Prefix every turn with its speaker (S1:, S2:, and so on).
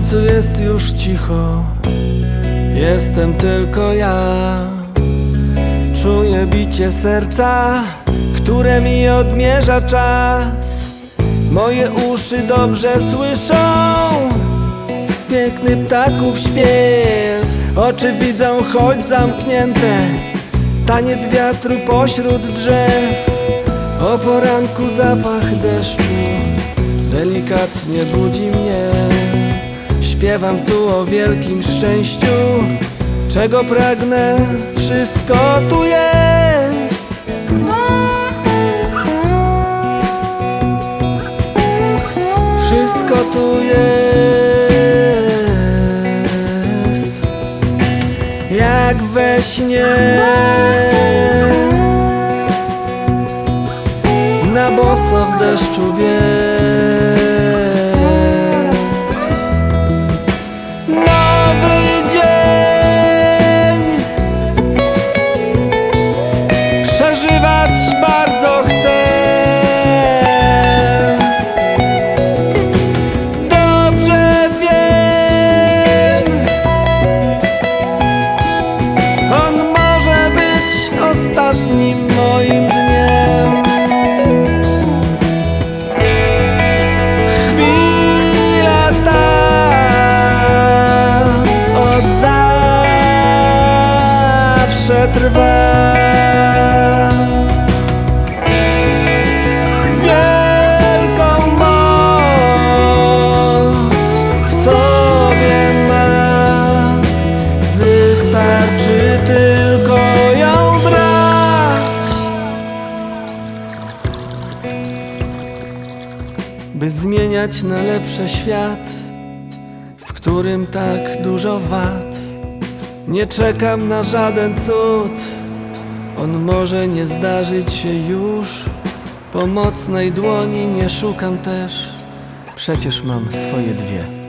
S1: końcu jest już cicho, jestem tylko ja. Czuję bicie serca, które mi odmierza czas. Moje uszy dobrze słyszą piękny ptaków śpiew. Oczy widzą, choć zamknięte, taniec wiatru pośród drzew. O poranku zapach deszczu delikatnie budzi mnie. Śpiewam tu o wielkim szczęściu, czego pragnę, wszystko tu jest. Wszystko tu jest. Jak we śnie. Na boso w deszczu biec zawsze trwa wielką moc w sobie ma. Wystarczy tylko ją brać, by zmieniać na lepsze świat, w którym tak dużo wad. Nie czekam na żaden cud. On może nie zdarzyć się już. Pomocnej dłoni nie szukam też, przecież mam swoje dwie.